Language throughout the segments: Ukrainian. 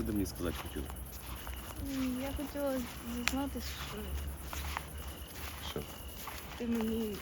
що ти мені сказати хотіла? Я хотіла дізнатися, що Що? ти мені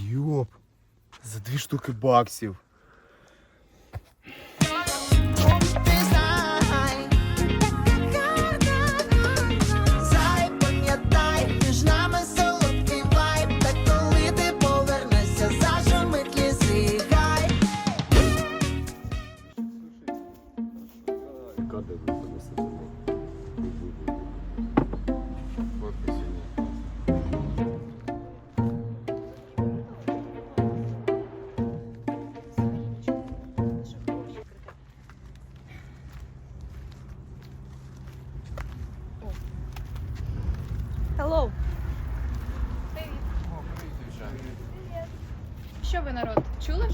Йоп. За дві штуки баксів.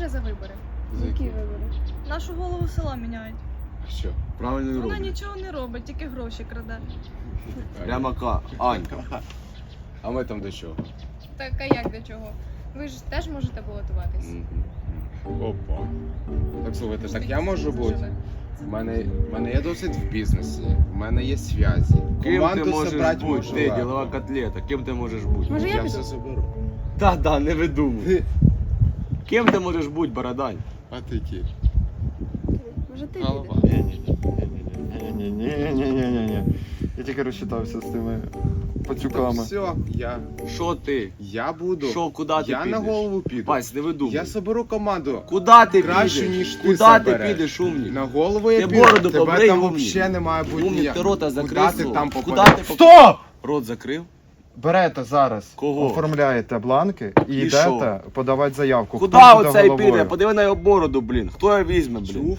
Вже за вибори? Які вибори? Нашу голову села міняють. Що? Правильно не Вона робить. нічого не робить, тільки гроші краде. Прямо ка, Анька. А ми там до чого? Так а як до чого? Ви ж теж можете балотуватись. Опа. Так слухайте, так я можу бути. У мене, в мене є досвід в бізнесі, в мене є зв'язі. Ким Команду ти можеш бути? можу Ти, ділова котлета, ким ти можеш бути? Може я Я піду? все заберу. Та да, не видумуй. Ким ти можеш бути, бородань? А ти ті. Може ти Голова. Ні-ні-ні-ні-ні-ні-ні. Я тільки розчитався з тими пацюками. все, я, Що ти? я буду. Що, куди ти я підеш? на голову піду. Вась, не видумуй. Я соберу команду. Куди ти Краще, підеш? ніж ти Куди ти забереш. підеш, умник? На голову я Ти піду. бороду Тебе побрий, там умник. взагалі не має бути Умник, ніяк. ти рота Куди закрив ти там Куди попадеш? ти поп- Стоп! Рот закрив? Берете зараз, Кого? оформляєте бланки і, І йдете що? подавати заявку. Куди Хто буде оцей головою? піде? Подиви на його бороду, блін. Хто його візьме, блін? Чув?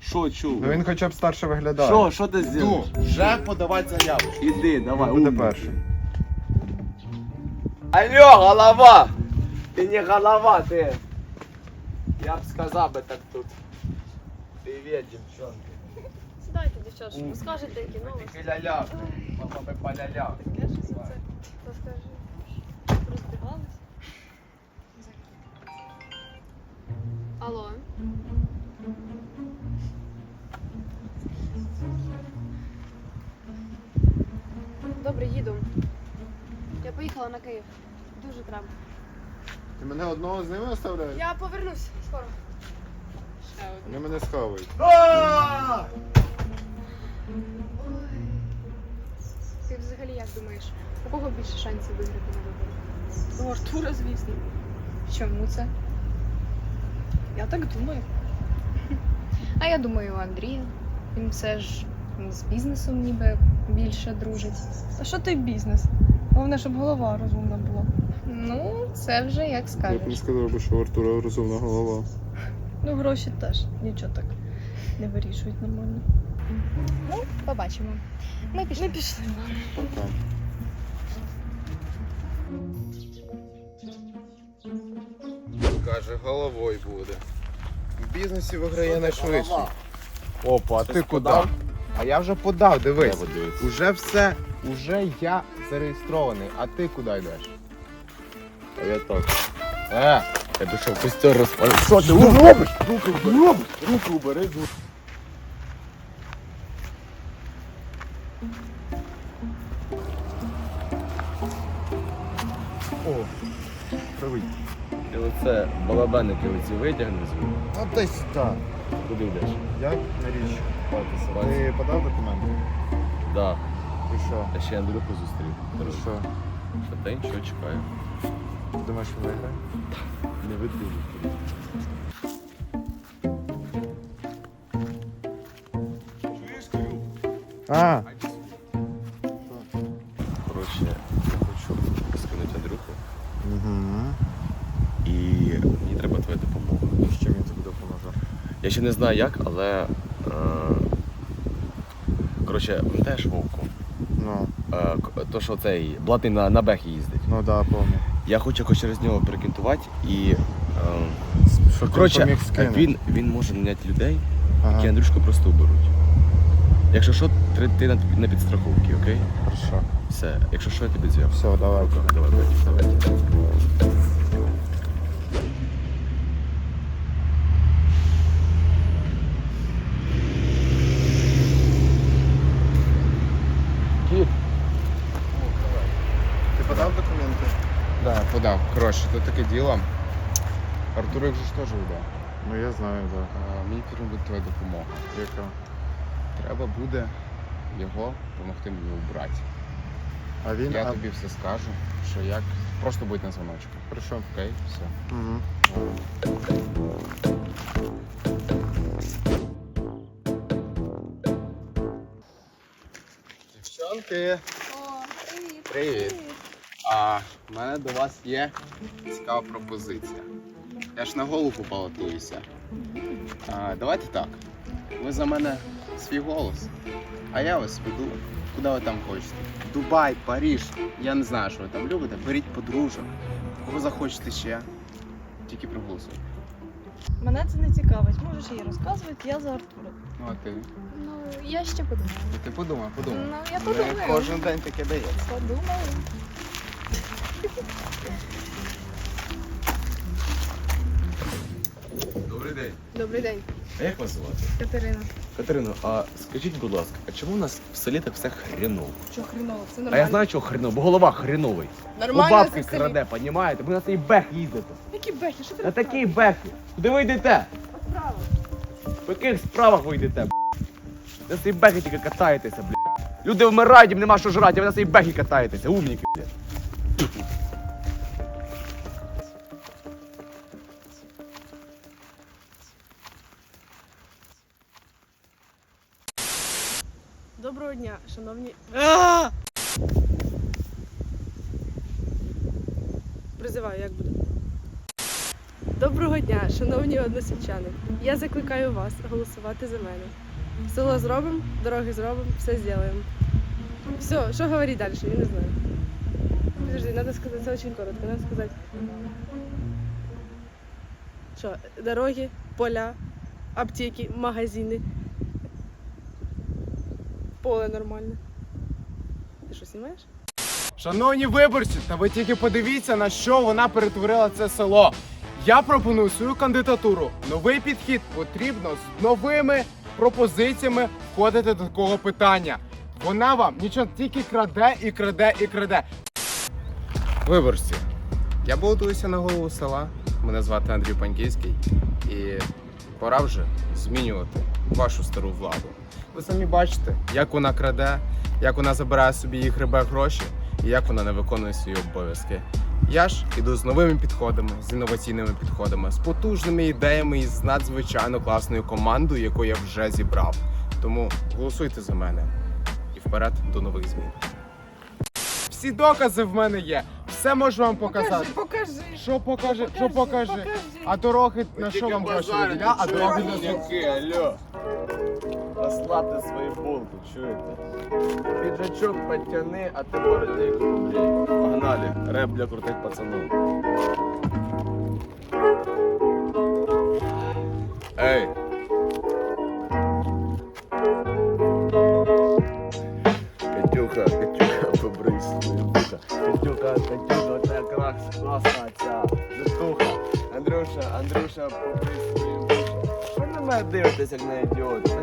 Що чув? Ну він хоча б старше виглядає. Що, що ти Ну, зробиш? вже подавати заяву. Іди, давай. Буде перший. Алло, голова! Ти не голова, ти. Я б сказав би так тут. Привіт, дівчонки. Сідайте, дівчатки, розкажете, які новості. Ля-ля. Мама би поля-ля. Таке щось оце. Розкажи. Розбігалися? Алло. Добре, їду. Я поїхала на Київ. Дуже треба. Ти мене одного з ними оставляєш? Я повернусь скоро. Ще одне. Вони мене схавають. Думаєш, у кого більше шансів виграти на виборах? У Артура, звісно. Чому це? Я так думаю. А я думаю, у Андрія. Він все ж з бізнесом ніби більше дружить. А що ти бізнес? Головне, щоб голова розумна була. Ну, це вже як Я б не скажеш. сказав би, що у Артура розумна голова. Ну, гроші теж нічого так не вирішують нормально. Ну, побачимо. Ми пішли. Ми пішли. Каже, головою буде. В бізнесі виграє найшвидше. Опа, а ти куди? А я вже подав, дивись. Уже все, уже я зареєстрований, а ти куди йдеш? А я так. Е, Я що, костер розпалив. Що ти робиш? Руки убери. Руки убери. Привіт. Ти оце балабаники оці витягни звідти. Ну десь так. Куди йдеш? Як на річ купатися? Бачиш. Ти подав документи? Да. І що? Я ще Андрюху зустрів. І що? Що та нічого чекаю. Ти думаєш, він виграє? Не видно. А, ще не знаю як, але. Е... Коротше, пам'ятаєш Вовку? Ну, Е, то, що цей блатний на, на бехі їздить. ну да, помню. Я хочу якось через нього перекінтувати і. Е... Що Коротше, він, він може наняти людей, Ага, які Андрюшку просто уберуть. Якщо що, ти, на, на підстраховці, окей? хорошо. Все. Якщо що, я тобі зв'яжу. Все, давай. Давай, давай, давай. Кіт, Ти подав документи? Да, подав. Коротше, тут таке діло. Артурик же ж теж йде. Ну я знаю, да. А, Мені потрібна буде твоя допомога. Яка? Треба буде його допомогти мені убрати. А він. Я а... тобі все скажу, що як. Просто будь на дзвоночку. Хорошо. Окей, все. Угу. Дівчонки, О, привіт. Привіт. А в мене до вас є цікава пропозиція. Я ж на голову балотуюся. А, давайте так. Ви за мене свій голос, а я вас веду, куди ви там хочете. Дубай, Паріж. Я не знаю, що ви там любите. Беріть подружок. Кого захочете ще. Тільки проголосуйте. Мене це не цікавить. Можеш їй розказувати, я за Артура. Ну а ти? Ну, я ще подумаю. Ти подумай, подумай. Ну, я Не подумаю. кожен день таке дається. Подумаю. Добрий день. Добрий день, А як вас звати? Катерина. Катерино, а скажіть, будь ласка, а чому у нас в селі так все хреново? Що хреново? Це А нормально. я знаю, чого хреново, бо голова хреновий. У Нормально бабки це в селі. краде, понімаєте? Ви на цей бех їздите. Які бехи? Що ти На такий бехи. Куди ви йдете? По яких справах ви йдете? б***? На цей бехи тільки катаєтеся, блядь. Люди вмирають, їм нема що жрати, а ви на цей бехи катаєтеся, умніки, блядь. Доброго дня, шановні. Призиваю, як буде. Доброго дня, шановні односельчани. Я закликаю вас голосувати за мене. Село зробимо, дороги зробимо, все зробимо. Все, що говорити далі, я не знаю. Подожди, надо сказати, це дуже коротко, надо сказати. Що, дороги, поля, аптеки, магазини. Поле нормальне. Ти що, знімаєш? Шановні виборці, та ви тільки подивіться, на що вона перетворила це село. Я пропоную свою кандидатуру. Новий підхід потрібно з новими пропозиціями входити до такого питання. Вона вам нічого тільки краде і краде і краде. Виборці, я балотуюся на голову села. Мене звати Андрій Паньківський. І пора вже змінювати вашу стару владу. Ви самі бачите, як вона краде, як вона забирає собі і гребе гроші, і як вона не виконує свої обов'язки. Я ж іду з новими підходами, з інноваційними підходами, з потужними ідеями і з надзвичайно класною командою, яку я вже зібрав. Тому голосуйте за мене і вперед до нових змін. Всі докази в мене є. Все можу вам показати. покажи. Що покаже? Що покаже? А дороги на що вам гроші виділя? А дороги на що? Розслабте свої булки, чуєте? Піджачок потяни, а ти бородейку побрій. Погнали, реп для крутих пацанів. Ей! Катюха, Катюха, побрий свої вуха. Катюха, Катюха, це якраз класна ця житуха. Андрюша, Андрюша, побрий свої вуха. Ви на мене дивитесь, як на ідіот.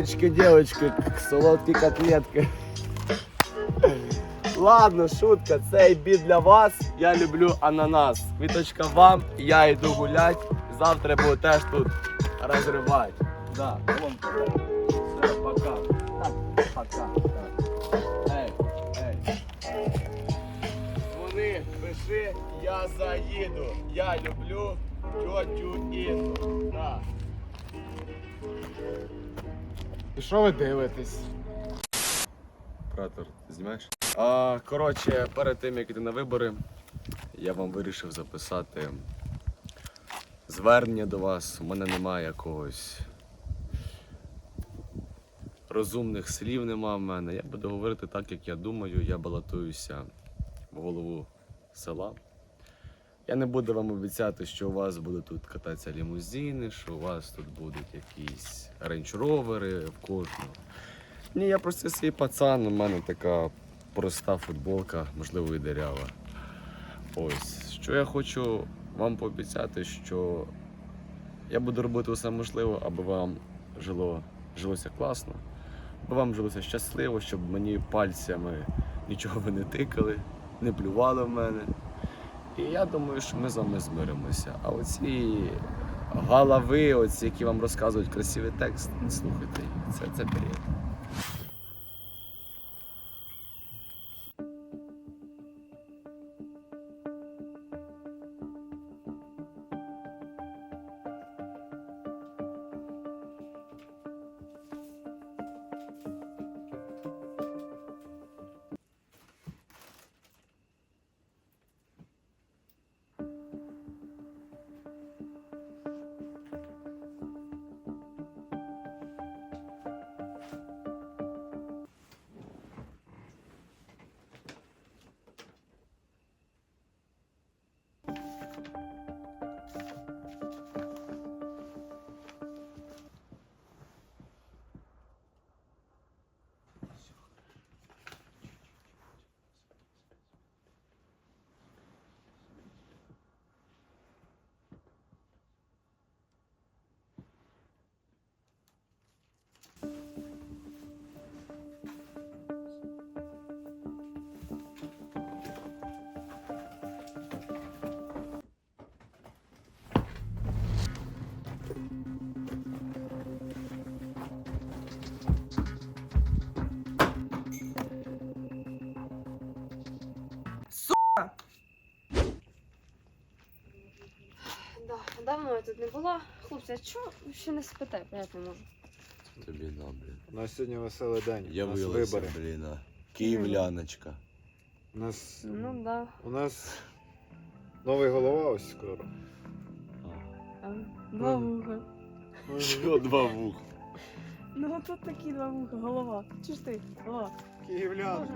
Девочки, девочки, солодкі котлетки. Ладно, шутка, цей біт для вас. Я люблю ананас. Квіточка вам, я йду гулять. Завтра буду теж тут розривати. Да, вон туди. Все, пока. Так, пока. Так. Ей, ей. Дзвони, пиши, я заїду. Я люблю тьотю Інну. Да. І що ви дивитесь? Оператор, ти знімаєш? А, коротше, перед тим як йти на вибори, я вам вирішив записати звернення до вас. У мене немає якогось розумних слів нема в мене. Я буду говорити так, як я думаю. Я балотуюся в голову села. Я не буду вам обіцяти, що у вас будуть тут кататися лімузини, що у вас тут будуть якісь рейндж-ровери в кожного. Ні, я просто свій пацан, у мене така проста футболка, можливо, і дерява. Ось, що я хочу вам пообіцяти, що я буду робити усе можливе, аби вам жило, жилося класно, аби вам жилося щасливо, щоб мені пальцями нічого не тикали, не плювали в мене. І я думаю, що ми з вами змиримося. А оці голови, оці, які вам розказують красивий текст, не слухайте їх. Це, це бред. Давно я тут не була. Хлопці, а чого ще не спите? Я не можу. Тобі на, блін. У нас сьогодні веселий день. У нас вибори. блін. а. Київляночка. У нас, Ну да. у нас новий голова ось скоро. А, Два вуха. Що два вуха? Ну тут такі два вуха, голова. Чи ж ти? Голова. Київлян.